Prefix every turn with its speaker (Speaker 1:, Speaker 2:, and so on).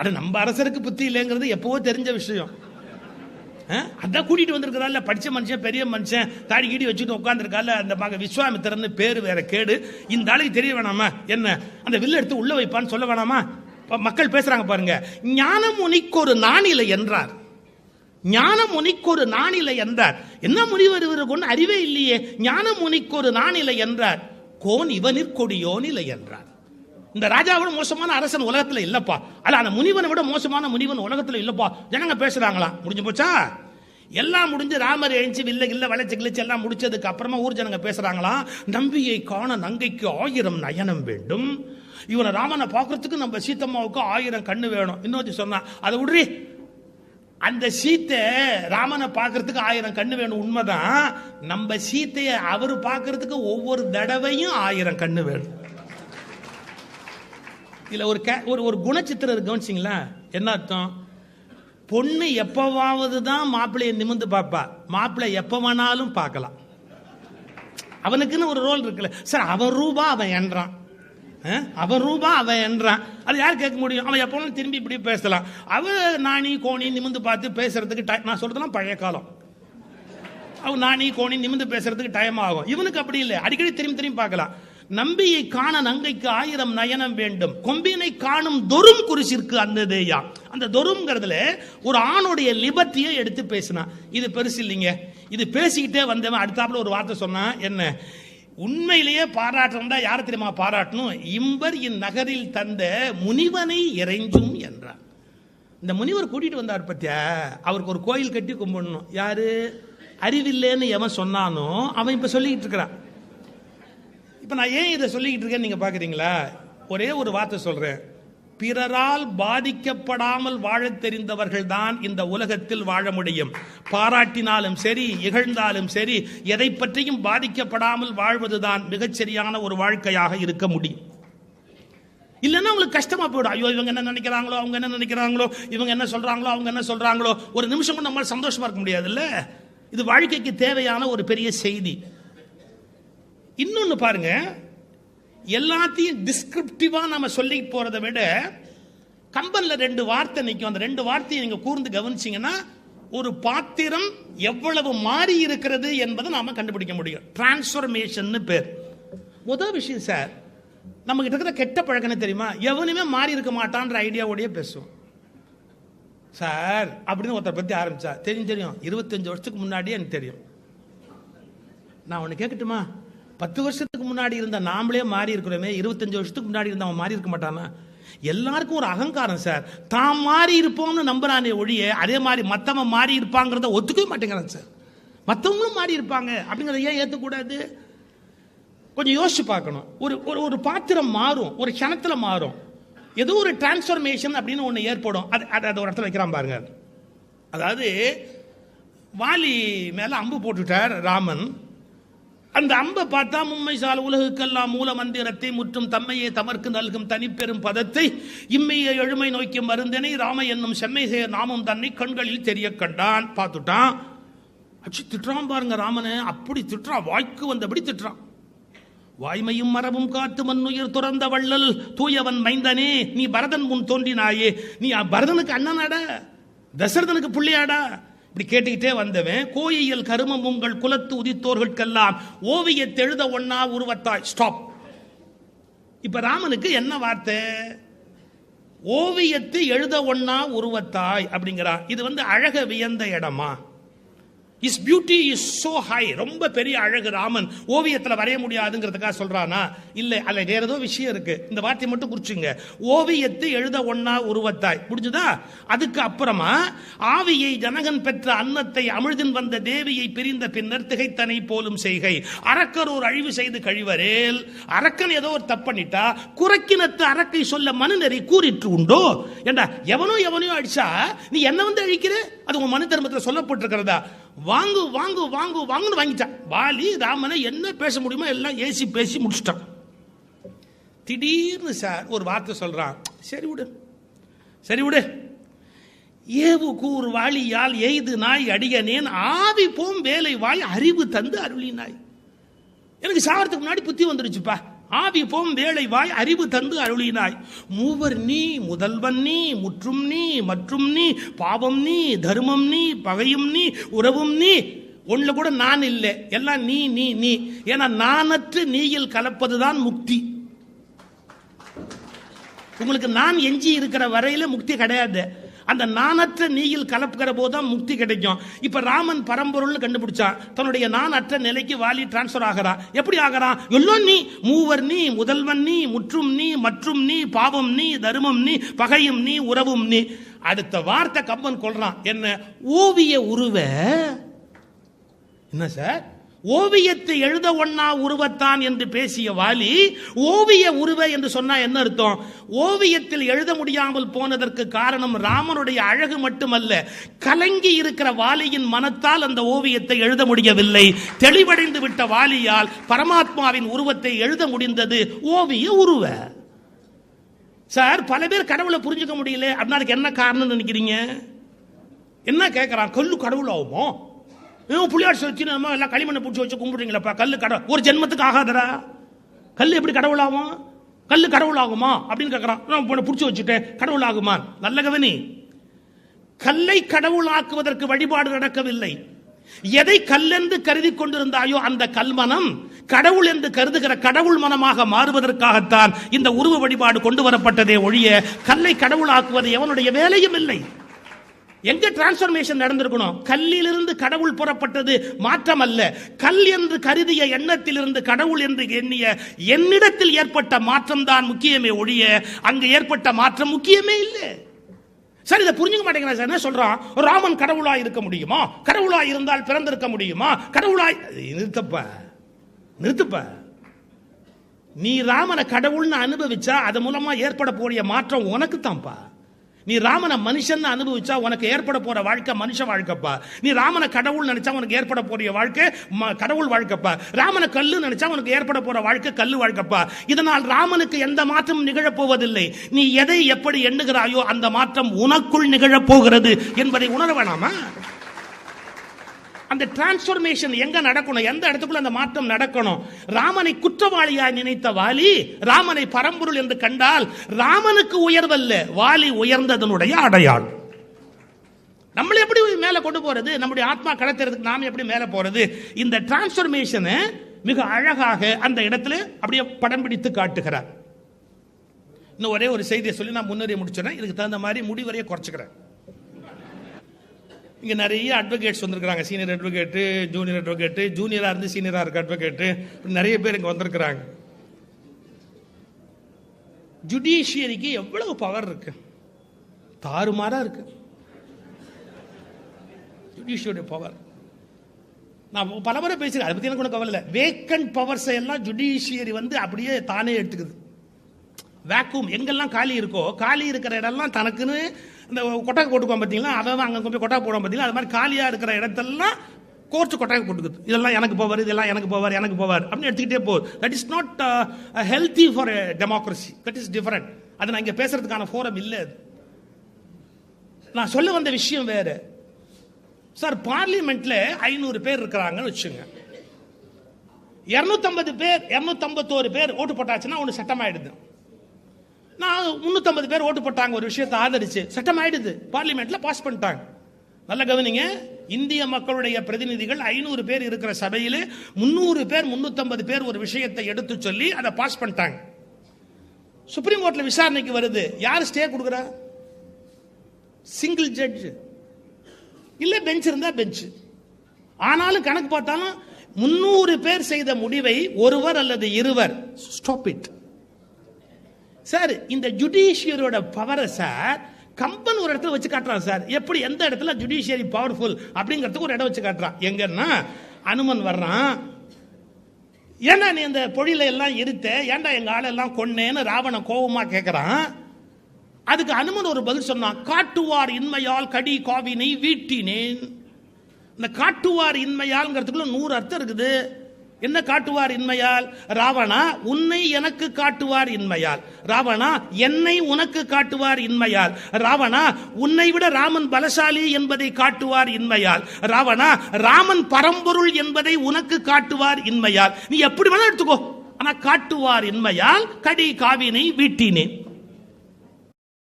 Speaker 1: அட நம்ம அரசருக்கு புத்தி இல்லைங்கிறது எப்பவோ தெரிஞ்ச விஷயம். அதான் கூட்டிட்டு வந்திருக்கிறாள். படிச்ச மனுஷன் பெரிய மனுஷன் தாடி கீடி வச்சுட்டு உட்காந்துருக்கால அந்த மக விஸ்வாமித்திரன் பேர் வேற கேடு. இந்த ஆளுக்கு தெரிய வேணாமா? என்ன? அந்த வில்ல எடுத்து உள்ள வைப்பான்னு சொல்ல வேணாமா? மக்கள் பேசுறாங்க பாருங்க. ஞானமுனிக்கு ஒரு நாணிலை என்றார். ஞானமுனிக்கு ஒரு நாணிலை என்றார். என்ன முனிவர் இவருக்கு ஒன்றும் அறிவே இல்லையே. ஞானமுனிக்கு ஒரு நாணிலை என்றார். கோன் இவனிற்கொடியோன் இல்லை என்றார். இந்த ராஜாவோட மோசமான அரசன் உலகத்தில் இல்லைப்பா. அல்ல அந்த முனிவனை விட மோசமான முனிவன் உலகத்தில் இல்லைப்பா. ஜனங்க பேசுகிறாங்களா முடிஞ்சு போச்சா? எல்லாம் முடிஞ்சு ராமர் எழுந்து வில்ல இல்ல வளைச்சு கிழிச்சு எல்லாம் முடிச்சதுக்கு அப்புறமா ஊர் ஜனங்க பேசுறாங்களா? நம்பியை காண நங்கைக்கு ஆயிரம் நயனம் வேண்டும். இவனை ராமனை பார்க்கறதுக்கு நம்ம சீத்தம்மாவுக்கு ஆயிரம் கண்ணு வேணும். இன்னொரு சொன்னா அதை விடுறி. அந்த சீத்தை ராமனை பார்க்கறதுக்கு ஆயிரம் கண்ணு வேணும். உண்மைதான். நம்ம சீத்தையை அவர் பார்க்கறதுக்கு ஒவ்வொரு தடவையும் ஆயிரம் கண்ணு வேணும். இதுல ஒரு கே- ஒரு ஒரு குணச்சித்திரம் இருக்கு கவனிச்சிங்களா? என்ன அர்த்தம்? பொண்ணு எப்பவாவது தான் மாப்பிள்ளைய நிமிந்து பார்ப்பா. மாப்பிள்ளை எப்ப வேணாலும் பார்க்கலாம். அவனுக்குன்னு ஒரு ரோல் இருக்குல்ல. சார் அவன் ரூபா அவன் என்றான். அவன் ரூபா அவன் என்றான். அது யார் கேட்க முடியும்? அவன் எப்போ வேணாலும் திரும்பி இப்படி பேசலாம். அவன் நாணி கோணி நிமிந்து பார்த்து பேசுறதுக்கு ti- நான் சொல்றதுலாம் பழைய காலம். அவன் நாணி கோணி நிமிந்து பேசுறதுக்கு டைம் ஆகும். இவனுக்கு அப்படி இல்லை. அடிக்கடி திரும்பி திரும்பி பார்க்கலாம். நம்பியை காண நங்கைக்கு ஆயிரம் நயனம் வேண்டும். கொம்பினை காணும் தொரும் குறிச்சிருக்கு அந்த தேயா. அந்த தொரும்ங்கிறதுல ஒரு ஆணுடைய லிபர்ட்டியை எடுத்து பேசினான் இது பெருசு இல்லைங்க. இது பேசிக்கிட்டே வந்தவன் அடுத்தாப்புல ஒரு வார்த்தை சொன்னான் என்ன? உண்மையிலேயே பாராட்டணும்டா யாரை தெரியுமா பாராட்டணும்? இம்பர் இந்நகரில் தந்த முனிவனை இறைஞ்சும் என்றார். இந்த முனிவர் கூட்டிட்டு வந்தார் பத்தியா? அவருக்கு ஒரு கோயில் கட்டி கும்பிடணும். யாரு? அறிவில்லைன்னு எவன் சொன்னானோ அவன் இப்ப சொல்லிக்கிட்டு இருக்கிறான். இப்ப நான் ஏன் இதை சொல்லிக்கிட்டு இருக்கேன்னு நீங்க பாக்குறீங்களா? ஒரே ஒரு வார்த்தை சொல்றேன். பிறரால் பாதிக்கப்படாமல் வாழத் தெரிந்தவர்கள் தான் இந்த உலகத்தில் வாழ முடியும். பாராட்டினாலும் சரி இகழ்ந்தாலும் சரி எதை பற்றியும் பாதிக்கப்படாமல் வாழ்வதுதான் மிகச்சரியான ஒரு வாழ்க்கையாக இருக்க முடியும். இல்லைன்னா உங்களுக்கு கஷ்டமா போயிடும். ஐயோ இவங்க என்ன நினைக்கிறாங்களோ அவங்க என்ன நினைக்கிறாங்களோ இவங்க என்ன சொல்றாங்களோ அவங்க என்ன சொல்றாங்களோ ஒரு நிமிஷம் கூட நம்மளால சந்தோஷமா இருக்க முடியாதுல்ல? இது வாழ்க்கைக்கு தேவையான ஒரு பெரிய செய்தி. இன்னொன்னு பாருங்க. எல்லாத்தையும் டிஸ்கிரிப்டிவா நம்ம சொல்லி போகிறத விட கம்பன்ல ரெண்டு வார்த்தை நிற்கும் அந்த ரெண்டு வார்த்தையை நீங்க கூர்ந்து கவனிச்சிங்கன்னா ஒரு பாத்திரம் எவ்வளவு மாறி இருக்கிறது என்பதை நாம கண்டுபிடிக்க முடியும். டிரான்ஸ்ஃபர்மேஷன் பேர். முதல் விஷயம் சார் நம்ம கிட்ட இருக்கிற கெட்ட பழக்கம் தெரியுமா? எவனுமே மாறி இருக்க மாட்டான்ற ஐடியாவோடய பேசுவோம். சார் அப்படின்னு ஒருத்தர் பத்தி ஆரம்பிச்சா தெரியும் தெரியும். இருபத்தஞ்சு வருஷத்துக்கு முன்னாடியே எனக்கு தெரியும். நான் ஒன்று கேட்கட்டுமா பத்து வருஷத்துக்கு முன்னாடி இருந்த நாமளே மாறி இருக்கிறோமே இருபத்தஞ்சு வருஷத்துக்கு முன்னாடி இருந்த அவன் மாறி இருக்க மாட்டானா? எல்லாருக்கும் ஒரு அகங்காரம் சார். தான் மாறி இருப்போம்னு நம்புறானே ஒழிய அதே மாதிரி மற்றவன் மாறி இருப்பாங்கிறத ஒத்துக்கவே மாட்டேங்கிறான் சார். மற்றவங்களும் மாறி இருப்பாங்க. அப்படிங்கிறத ஏன் ஏற்றக்கூடாது கொஞ்சம் யோசிச்சு பார்க்கணும். ஒரு ஒரு ஒரு பாத்திரம் மாறும். ஒரு க்ஷணத்தில் மாறும். ஏதோ ஒரு டிரான்ஸ்ஃபர்மேஷன் அப்படின்னு ஒன்று ஏற்படும். அது அது அது ஒரு இடத்துல வைக்கிறான் பாருங்க. அதாவது வாலி மேலே அம்பு போட்டுட்டார் ராமன். அந்த அம்பை பார்த்தா மும்மை சால் உலகுக்கெல்லாம் மூல மந்திரத்தை முற்றும் தம்மையே தமர்க்கு நல்கும் தனிப்பெரும் பதத்தை இம்மையை எழுமை நோக்கி மருந்தினை ராம என்னும் செம்மை சேர் நாமம் தன்னை கண்களில் தெரிய கண்டான். பார்த்துட்டான். அச்சு திட்டுறான் பாருங்க ராமனை. அப்படி திட்டுறான் வாய்க்கு வந்தபடி திட்டுறான். வாய்மையும் மரபும் காத்து மண்ணுயிர் துறந்த வள்ளல் தூயவன் மைந்தனே நீ பரதன் முன் தோன்றினாயே. நீ பரதனுக்கு அண்ணனாடா. தசரதனுக்கு பிள்ளையாடா. இப்படி கேட்டுக்கிட்டே வந்தவன் கோயியல் கருமம் உங்கள் குலத்து உதித்தோர்களுக்கெல்லாம் ஓவியத்தெழுத ஒன்னா உருவத்தாய். ஸ்டாப் இப்ப ராமனுக்கு என்ன வார்த்தை? ஓவியத்தை எழுத ஒன்னா உருவத்தாய் அப்படிங்கிறான். இது வந்து அழக வியந்த இடமா? Is beauty is so high ரொம்ப பெரிய அழகு ராமன். ஓவியத்தில் வரைய முடியாதுங்கிறதுக்காக சொல்றானா? இல்லை அல்ல வேற ஏதோ விஷயம் இருக்கு. இந்த வார்த்தையை மட்டும் குறிச்சுங்க. ஓவியத்தை எழுத ஒன்னா உருவத்தாய். முடிஞ்சுதா அதுக்கு அப்புறமா ஆவியை ஜனகன் பெற்ற அன்னத்தை அமிழ்தின் வந்த தேவியை பிரிந்த பின்னர் திகைத்தனை போலும் செய்கை. அரக்கர் ஒரு அழிவு செய்து கழிவரேல். அரக்கன் ஏதோ ஒரு தப்பண்ணிட்டா குறைக்கினத்து அரக்கை சொல்ல மனுநெறி கூறிற்று உண்டோ? ஏண்டா எவனோ எவனையோ அடிச்சா நீ என்ன வந்து அழிக்கிற? அது உன் மனு தர்மத்தில் சொல்லப்பட்டிருக்கிறதா? வாங்கு வாங்கு வாங்கு வாங்குன்னு வாங்கிட்டான் வாலி ராமனை என்ன பேச முடியுமோ எல்லாம் ஏசி பேசி முடிச்சிட்டான் திடீர்னு சார் ஒரு வார்த்தை சொல்றான். சரி விடு. சரி விடு. ஏவு கூர் வாளியால் எய்து நாய் அடியனேன் ஆவி போம் வேலை வாய் அறிவு தந்து அருளினாய். எனக்கு சாவரத்துக்கு முன்னாடி புத்தி வந்துருச்சுப்பா. ஆவி போம் வேலை வாய் அறிவு தந்து அருளினாய். மூவர் நீ முதல்வன் நீ முற்றும் நீ மற்றும் நீ பாவம் நீ தர்மம் நீ பகையும் நீ உறவும் நீ ஒண்ணுல கூட நான் இல்லை. எல்லாம் நீ நீ நீ. ஏன்னா நானற்று நீயில் கலப்பதுதான் முக்தி. உங்களுக்கு நான் எஞ்சி இருக்கிற வரையில முக்தி கிடையாது. அந்த நானற்ற நீயில் கலப்புகிற போது தான் முக்தி கிடைக்கும். இப்ப ராமன் பரம்பொருள்னு கண்டுபிடிச்சான் தன்னுடைய நானற்ற நிலைக்கு வாலி டிரான்ஸ்ஃபர் ஆகிறா. எப்படி ஆகிறா? எல்லாம் நீ மூவர் நீ முதல்வன் நீ முற்றும் நீ மற்றும் நீ பாவம் நீ தர்மம் நீ பகையும் நீ உறவும் நீ. அடுத்த வார்த்தை கம்பன் கொள்றான் என்ன? ஓவிய உருவ. என்ன சார்? ஓவியத்தை எழுத ஒன்னா உருவத்தான் என்று பேசிய வாலி ஓவிய உருவ என்று சொன்னா என்ன அர்த்தம்? ஓவியத்தில் எழுத முடியாமல் போனதற்கு காரணம் ராமனுடைய அழகு மட்டுமல்ல கலங்கி இருக்கிற வாலியின் மனத்தால் அந்த ஓவியத்தை எழுத முடியவில்லை. தெளிவடைந்து விட்ட வாலியால் பரமாத்மாவின் உருவத்தை எழுத முடிந்தது ஓவிய உருவ. சார் பல பேர் கடவுளை புரிஞ்சுக்க முடியல. அப்படின்னா அதுக்கு என்ன காரணம்னு நினைக்கிறீங்க? என்ன கேட்கறான் கல்லு கடவுள் ஆகுமோ புள்ளியார் வச்சு நம்ம எல்லாம் களிமண்ணை பிடிச்சி வச்சு கும்பிடுறீங்களப்பா. கல் கடவுள் ஒரு ஜென்மத்துக்கு ஆகாதடா. கல் எப்படி கடவுள் ஆகும் கடவுளாகுமா? கடவுள் ஆகுமா அப்படின்னு கேட்கறான் நான் பிடிச்சி வச்சுட்டேன். கடவுள் ஆகுமா நல்ல கவனி. கல்லை கடவுளாக்குவதற்கு வழிபாடு நடக்கவில்லை. எதை கல்லென்று கருதி கொண்டிருந்தாயோ அந்த கல்மனம் கடவுள் என்று கருதுகிற கடவுள் மனமாக மாறுவதற்காகத்தான் இந்த உருவ வழிபாடு கொண்டு வரப்பட்டதே ஒழிய கல்லை கடவுளாக்குவது எவனுடைய வேலையும் இல்லை. எங்க டிரான்ஸ்பர்மேஷன் நடந்திருக்கணும்? கல்லிலிருந்து கடவுள் புறப்பட்டது மாற்றம் அல்ல கல் என்று கருதிய எண்ணத்திலிருந்து கடவுள் என்று எண்ணிய என்னிடத்தில் ஏற்பட்ட மாற்றம் தான் முக்கியமே ஒழிய அங்கு ஏற்பட்ட மாற்றம் முக்கியமே இல்லை. சார் இதை புரிஞ்சுக்க மாட்டேங்கிறா சார். என்ன சொல்றான்? ராமன் கடவுளா இருக்க முடியுமா? கடவுளா இருந்தால் பிறந்திருக்க முடியுமா? கடவுளாய் நிறுத்தப்ப. நிறுத்துப்ப. நீ ராமனை கடவுள்னு அனுபவிச்சா அது மூலமா ஏற்பட போறிய மாற்றம் உனக்கு தான்ப்பா நீ ராமனை மனுஷன் அனுபவிச்சா உனக்கு ஏற்பட போற வாழ்க்கை மனுஷ வாழ்க்கைப்பா. நீ ராமனை கடவுள் நினைச்சா உனக்கு ஏற்பட போற வாழ்க்கை ம- கடவுள் வாழ்க்கைப்பா. ராமனை கல்லு நினைச்சா உனக்கு ஏற்பட போற வாழ்க்கை கல்லு வாழ்க்கைப்பா. இதனால் ராமனுக்கு எந்த மாற்றமும் நிகழப் போவதில்லை நீ எதை எப்படி எண்ணுகிறாயோ அந்த மாற்றம் உனக்குள் நிகழப் போகிறது என்பதை உணர வேணாமா? அந்த டிரான்ஸ்பர்மேஷன் எங்க நடக்கணும்? எந்த இடத்துக்குள்ள அந்த மாற்றம் நடக்கணும்? ராமனை குற்றவாளியாய் நினைத்த வாலி ராமனை பரம்பொருள் என்று கண்டால் ராமனுக்கு உயர்வல்ல வாலி உயர்ந்ததனுடைய அடையாளம். நம்மளை எப்படி மேல கொண்டு போறது? நம்முடைய ஆத்மா கடத்துறதுக்கு நாம எப்படி மேல போறது? இந்த டிரான்ஸ்பர்மேஷனை மிக அழகாக அந்த இடத்துல அப்படியே படம் பிடித்து காட்டுகிறார். இன்னும் ஒரே ஒரு செய்தியை சொல்லி நான் முன்னேறி முடிச்சிடறேன் இதுக்கு தகுந்த மாதிரி முடிவரையை குறைச்சிக்கிறேன். இங்கே நிறைய அட்வொகேட்ஸ் வந்திருக்கிறாங்க. சீனியர் அட்வொகேட்டு ஜூனியர் அட்வொகேட்டு ஜூனியராக இருந்து சீனியராக இருக்க அட்வொகேட்டு நிறைய பேர் இங்கே வந்திருக்கிறாங்க. ஜுடிஷியரிக்கு எவ்வளவு பவர் இருக்கு? தாறுமாறாக இருக்கு. ஜுடிஷியருடைய பவர் நான் பல முறை பேசுகிறேன் அதை பற்றி எனக்கு ஒன்றும் கவலை இல்லை. வேக்கண்ட் பவர்ஸை எல்லாம் ஜுடிஷியரி வந்து அப்படியே தானே எடுத்துக்குது. வேக்கூம் எங்கெல்லாம் காலி இருக்கோ காலி இருக்கிற இடம்லாம் தனக்குன்னு இந்த கொட்டாக்கு போட்டுக்குவான் பார்த்தீங்களா அவன் அங்கே போய் கொட்டாக்கு போடுவோம் பார்த்தீங்களா அது மாதிரி காலியாக இருக்கிற இடத்தெல்லாம் கோர்த்து கொட்டாக்கு போட்டுக்குது. இதெல்லாம் எனக்கு போவார் இதெல்லாம் எனக்கு போவார் எனக்கு போவார். அப்படின்னு எடுத்துக்கிட்டே போகுது. That is not healthy for democracy that is different அது நான் இங்கே பேசுறதுக்கான ஃபோரம் இல்லை அது. நான் சொல்ல வந்த விஷயம் வேறு. சார் பார்லிமெண்ட்ல ஐநூறு பேர் இருக்கிறாங்கன்னு வச்சுங்க இரநூத்தம்பது பேர் இரநூத்தம்பத்தோரு பேர் ஓட்டு போட்டாச்சுன்னா ஒன்று சட்டமாயிடுது. நான் முன்னூத்தம்பது பேர் ஓட்டு போட்டாங்க ஒரு விஷயத்தை ஆதரிச்சு. சட்டம் ஆயிடுது பார்லிமெண்ட்ல பாஸ் பண்ணிட்டாங்க. நல்ல கவனிங்க. இந்திய மக்களுடைய பிரதிநிதிகள் ஐநூறு பேர் இருக்கிற சபையில் முன்னூறு பேர் முன்னூத்தம்பது பேர் ஒரு விஷயத்தை எடுத்து சொல்லி அதை பாஸ் பண்ணிட்டாங்க. சுப்ரீம் கோர்ட்ல விசாரணைக்கு வருது. யார் ஸ்டே கொடுக்குறா? சிங்கிள் ஜட்ஜ் இல்ல பெஞ்ச் இருந்தா பெஞ்ச் ஆனாலும் கணக்கு பார்த்தாலும் முன்னூறு பேர் செய்த முடிவை ஒருவர் அல்லது இருவர். ஸ்டாப் இட் சார் இந்த ஜுடிஷியரோட பவரை சார் கம்பன் ஒரு இடத்துல வச்சு காட்டுறான் சார் எப்படி எந்த இடத்துல ஜுடிஷியரி பவர்ஃபுல் அப்படிங்கிறதுக்கு ஒரு இடம் வச்சு காட்டுறான். எங்கன்னா அனுமன் வர்றான். ஏன்டா நீ இந்த பொழில எல்லாம் இருத்த ஏன்டா எங்க ஆளெல்லாம் கொன்னேன்னு ராவணன் கோபமா கேட்கறான் அதுக்கு அனுமன் ஒரு பதில் சொன்னான் காட்டுவார் இன்மையால் கடி காவினை வீட்டினேன். இந்த காட்டுவார் இன்மையால்ங்கிறதுக்குள்ள நூறு அர்த்தம் இருக்குது. என்ன காட்டுவார் இன்மையால்? ராவணா உன்னை எனக்கு காட்டுவார் இன்மையால். ராவணா என்னை உனக்கு காட்டுவார் இன்மையால். ராவணா உன்னை விட ராமன் பலசாலி என்பதை காட்டுவார் இன்மையால். ராவணா ராமன் பரம்பொருள் என்பதை உனக்கு காட்டுவார் இன்மையால். நீ எப்படி வேணா எடுத்துக்கோ. ஆனா காட்டுவார் இன்மையால் கடி காவினை வீட்டினேன்.